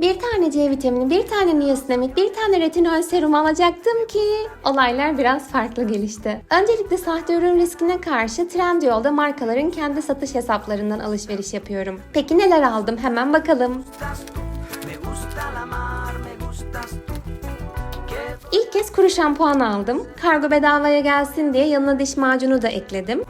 Bir tane C vitamini, bir tane niasinamid, bir tane retinol serum alacaktım ki olaylar biraz farklı gelişti. Öncelikle sahte ürün riskine karşı Trendyol'da markaların kendi satış hesaplarından alışveriş yapıyorum. Peki neler aldım hemen bakalım. İlk kez kuru şampuan aldım. Kargo bedavaya gelsin diye yanına diş macunu da ekledim.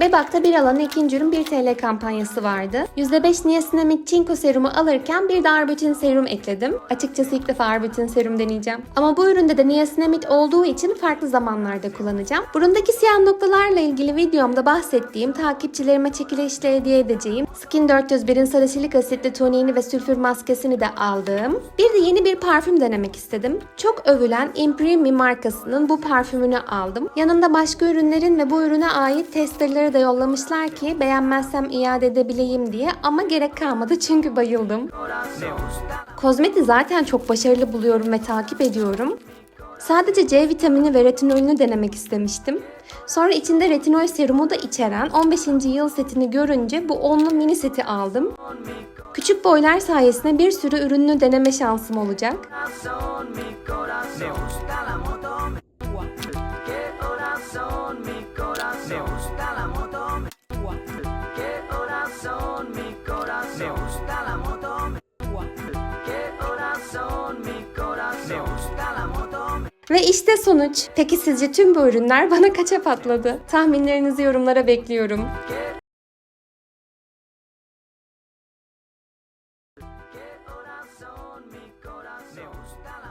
Bebak'ta bir alana ikinci ürün 1 TL kampanyası vardı. %5 niasinamid çinko serumu alırken bir de arbutin serum ekledim. Açıkçası ilk defa arbutin serum deneyeceğim. Ama bu üründe de niasinamid olduğu için farklı zamanlarda kullanacağım. Burundaki siyah noktalarla ilgili videomda bahsettiğim takipçilerime çekilişle hediye edeceğim. Skin 401'in salisilik asitli toniğini ve sülfür maskesini de aldım. Bir de yeni bir parfüm denemek istedim. Çok övülen Imprimi markasının bu parfümünü aldım. Yanında başka ürünlerin ve bu ürüne ait testerleri de yollamışlar ki beğenmezsem iade edebileyim diye ama gerek kalmadı çünkü bayıldım. Kozmeti zaten çok başarılı buluyorum ve takip ediyorum. Sadece C vitamini ve retinolünü denemek istemiştim. Sonra içinde retinol serumu da içeren 15. yıl setini görünce bu onlu mini seti aldım. Küçük boylar sayesinde bir sürü ürünü deneme şansım olacak. Ve işte sonuç. Peki sizce tüm bu ürünler bana kaça patladı? Tahminlerinizi yorumlara bekliyorum. vemos.